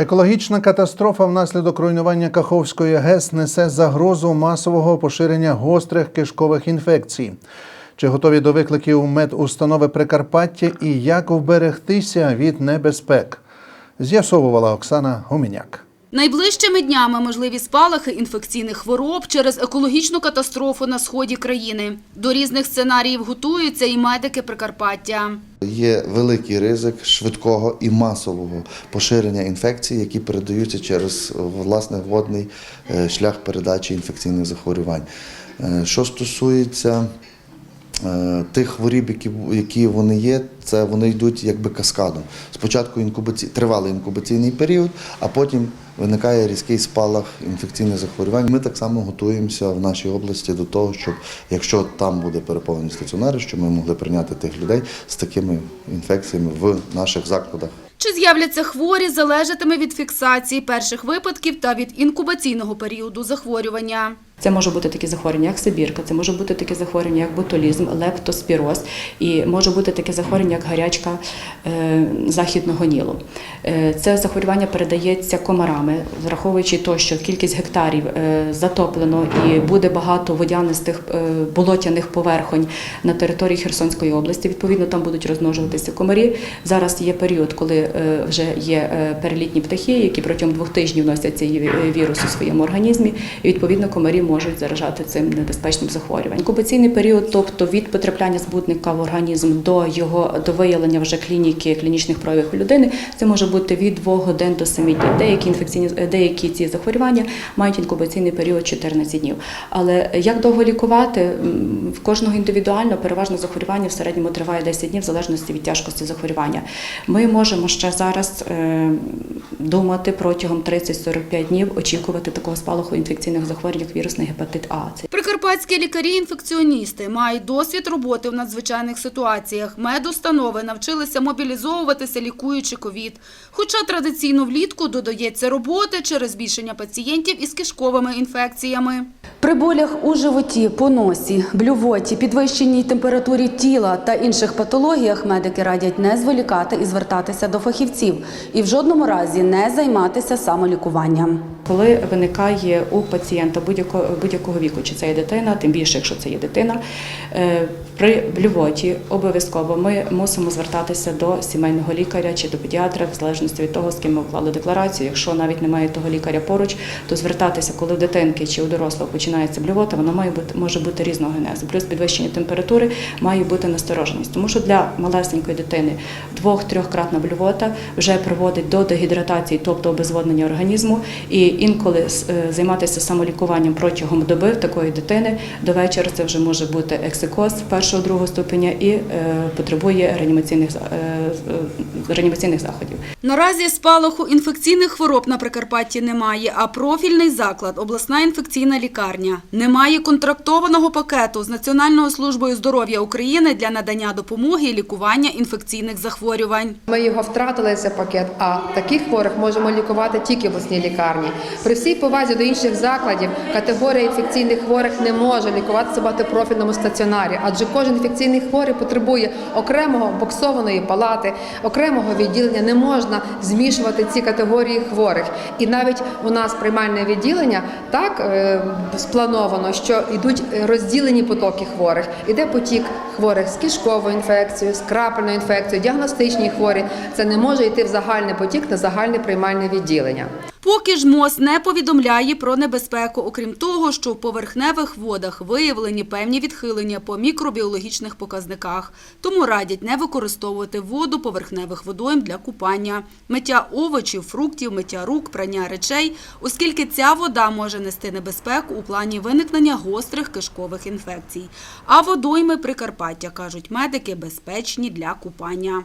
Екологічна катастрофа внаслідок руйнування Каховської ГЕС несе загрозу масового поширення гострих кишкових інфекцій. Чи готові до викликів медустанови Прикарпаття і як вберегтися від небезпек? З'ясовувала Оксана Гуменяк. Найближчими днями можливі спалахи інфекційних хвороб через екологічну катастрофу на сході країни. До різних сценаріїв готуються і медики Прикарпаття. Є великий ризик швидкого і масового поширення інфекцій, які передаються через власне водний е, шлях передачі інфекційних захворювань. Е, Що стосується тих хворіб, які, які вони є, це вони йдуть якби каскадом. Спочатку інкубаці... тривалий інкубаційний період, а потім виникає різкий спалах інфекційних захворювань. Ми так само готуємося в нашій області до того, щоб якщо там буде переповнені стаціонари, щоб ми могли прийняти тих людей з такими інфекціями в наших закладах. Чи з'являться хворі, залежатиме від фіксації перших випадків та від інкубаційного періоду захворювання. Це може бути такі захворювання, як сибірка, це може бути таке захворювання, як ботулізм, лептоспіроз, і може бути таке захворювання, як гарячка е, західного нілу. Е, це захворювання передається комарами, враховуючи те, що кількість гектарів е, затоплено і буде багато водянистих болотяних поверхонь на території Херсонської області. Відповідно, там будуть розмножуватися комарі. Зараз є період, коли вже є перелітні птахи, які протягом двох тижнів носять цей вірус у своєму організмі, і відповідно комарі можуть заражати цим небезпечним захворюванням. Інкубаційний період, тобто від потрапляння збутника в організм до його до виявлення вже клініки клінічних проявів людини, це може бути від 2 годин до 7 днів. Деякі інфекційні деякі ці захворювання мають інкубаційний період 14 днів. Але як довго лікувати в кожного індивідуально переважно захворювання в середньому триває 10 днів в залежності від тяжкості захворювання. Ми можемо ще зараз е, думати протягом 30-45 днів очікувати такого спалаху інфекційних захворювань, як вірусний гепатит А. Прикарпатські лікарі-інфекціоністи мають досвід роботи в надзвичайних ситуаціях. Медустанови навчилися мобілізовуватися, лікуючи ковід. Хоча традиційно влітку додається роботи через збільшення пацієнтів із кишковими інфекціями. При болях у животі, поносі, блювоті, підвищеній температурі тіла та інших патологіях медики радять не зволікати і звертатися до фахівців і в жодному разі не займатися самолікуванням. коли виникає у пацієнта будь-якого будь-якого віку, чи це є дитина, тим більше, якщо це є дитина, е, при блювоті обов'язково ми мусимо звертатися до сімейного лікаря чи до педіатра, в залежності від того, з ким ми вклали декларацію. Якщо навіть немає того лікаря поруч, то звертатися, коли у дитинки чи у дорослого починається блювота, вона має бути може бути різного генезу. Плюс підвищення температури має бути настороженість, тому що для малесенької дитини двох-трьохкратна блювота вже приводить до дегідратації, тобто обезводнення організму. І інколи е, займатися самолікуванням протягом доби в такої дитини до вечора це вже може бути ексикоз першого другого ступеня і е, потребує реанімаційних е, реанімаційних заходів. Наразі спалаху інфекційних хвороб на Прикарпатті немає, а профільний заклад – обласна інфекційна лікарня. Немає контрактованого пакету з Національною службою здоров'я України для надання допомоги і лікування інфекційних захворювань. Ми його втратили цей пакет, а таких хворих можемо лікувати тільки в обласній лікарні. При всій повазі до інших закладів категорія інфекційних хворих не може лікуватися в багатопрофільному стаціонарі, адже кожен інфекційний хворий потребує окремого боксованої палати, окремого відділення. Не можна змішувати ці категорії хворих. І навіть у нас приймальне відділення так е, сплановано, що йдуть розділені потоки хворих. Іде потік хворих з кишковою інфекцією, з крапельною інфекцією, діагностичні хворі. Це не може йти в загальний потік на загальне приймальне відділення. Поки ж МОЗ не повідомляє про небезпеку, окрім того, що в поверхневих водах виявлені певні відхилення по мікробіологічних показниках. Тому радять не використовувати воду поверхневих водойм для купання, миття овочів, фруктів, миття рук, прання речей, оскільки ця вода може нести небезпеку у плані виникнення гострих кишкових інфекцій. А водойми Прикарпаття, кажуть медики, безпечні для купання.